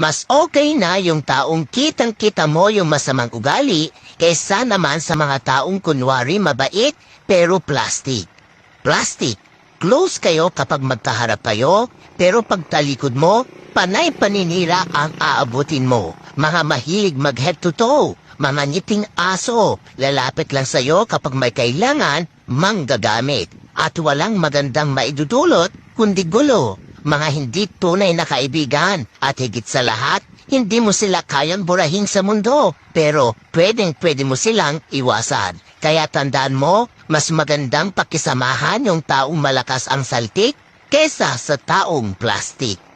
Mas okay na yung taong kitang-kita mo yung masamang ugali kesa naman sa mga taong kunwari mabait pero plastic. Plastic. Close kayo kapag magkaharap kayo, pero pag talikod mo, panay paninira ang aabutin mo. Mga mahilig mag head to toe, mga ngiting aso, lalapit lang sa'yo kapag may kailangan, manggagamit. At walang magandang maidudulot, kundi gulo. Mga hindi tunay na kaibigan. At higit sa lahat, hindi mo sila kayang burahin sa mundo. Pero pwedeng pwede mo silang iwasan. Kaya tandaan mo, mas magandang pakisamahan yung taong malakas ang saltik kesa sa taong plastic.